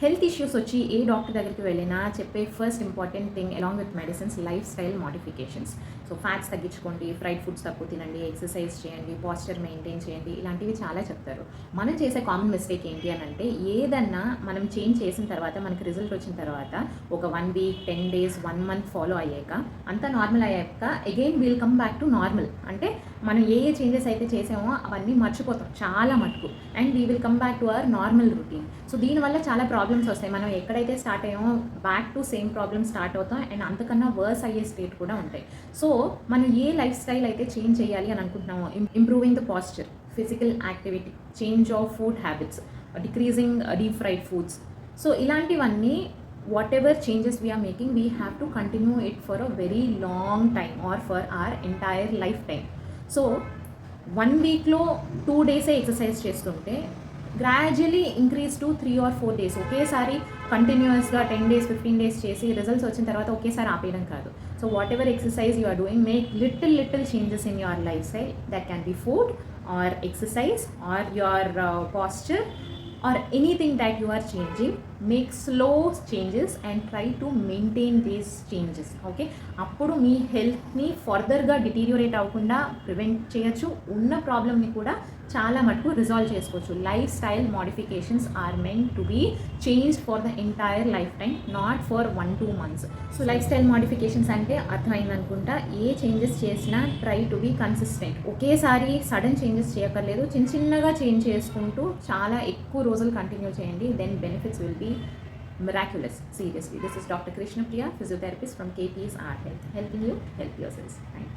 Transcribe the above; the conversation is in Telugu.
హెల్త్ ఇష్యూస్ వచ్చి ఏ డాక్టర్ దగ్గరికి వెళ్ళినా చెప్పే first important thing along with medicines lifestyle modifications. So fats తగ్గించుకోండి ఫ్రైడ్ ఫుడ్స్ తక్కువ తినండి ఎక్సర్సైజ్ చేయండి పాస్చర్ మెయింటైన్ చేయండి ఇలాంటివి చాలా చెప్తారు. మనం చేసే కామన్ మిస్టేక్ ఏంటి అని అంటే ఏదన్నా మనం చేంజ్ చేసిన తర్వాత మనకి రిజల్ట్ వచ్చిన తర్వాత ఒక one week ten days one month follow అయ్యాక అంతా నార్మల్ అయ్యాక again we'll come back to normal అంటే మనం ఏ ఏ చేంజెస్ అయితే చేసామో అవన్నీ మర్చిపోతాం. చాలా మటుకు. And we will come back to our normal routine so దీనివల్ల చాలా ప్రాబ్లమ్స్ వస్తాయి. మనం ఎక్కడైతే start అయ్యామో back to same problem start అవుతాం. అండ్ అంతకన్నా వర్స్ అయ్యే స్టేట్ కూడా ఉంటాయి. సో మనం ఏ లైఫ్ స్టైల్ అయితే చేంజ్ చేయాలి అని అనుకుంటున్నామో improving the posture physical activity change of food habits decreasing deep fried foods so ఇలాంటివన్నీ whatever changes we are making we have to continue it for a very long time or for or entire lifetime so one వీక్లో టూ డేసే ఎక్సర్సైజ్ చేస్తుంటే gradually increase to three or four days ఒకేసారి కంటిన్యూస్గా టెన్ డేస్ ఫిఫ్టీన్ డేస్ చేసి రిజల్ట్స్ వచ్చిన తర్వాత ఒకేసారి ఆపేయడం కాదు. So whatever exercise you are doing make little little changes in your lifestyle that can be food or exercise or your posture or anything that you are changing make slow changes and try to maintain these changes okay అప్పుడు మీ హెల్త్ని ఫర్దర్గా డిటీరియోరేట్ అవ్వకుండా ప్రివెంట్ చేయొచ్చు. ఉన్న ప్రాబ్లమ్ని కూడా చాలా మటుకు రిజాల్వ్ చేసుకోవచ్చు. Lifestyle modifications are meant to be change for the entire lifetime not for one two months so lifestyle modifications అంటే అర్థమైందనుకుంటా. ఏ చేంజెస్ చేసినా ట్రై టు బీ కన్సిస్టెంట్ ఒకేసారి సడన్ చేంజెస్ చేయక్కర్లేదు. చిన్న చిన్నగా చేంజ్ చేసుకుంటూ చాలా ఎక్కువ రోజులు కంటిన్యూ చేయండి. Then benefits will be miraculous. Seriously this is dr krishna priya physiotherapist from kps art health helping you help yourselves thank you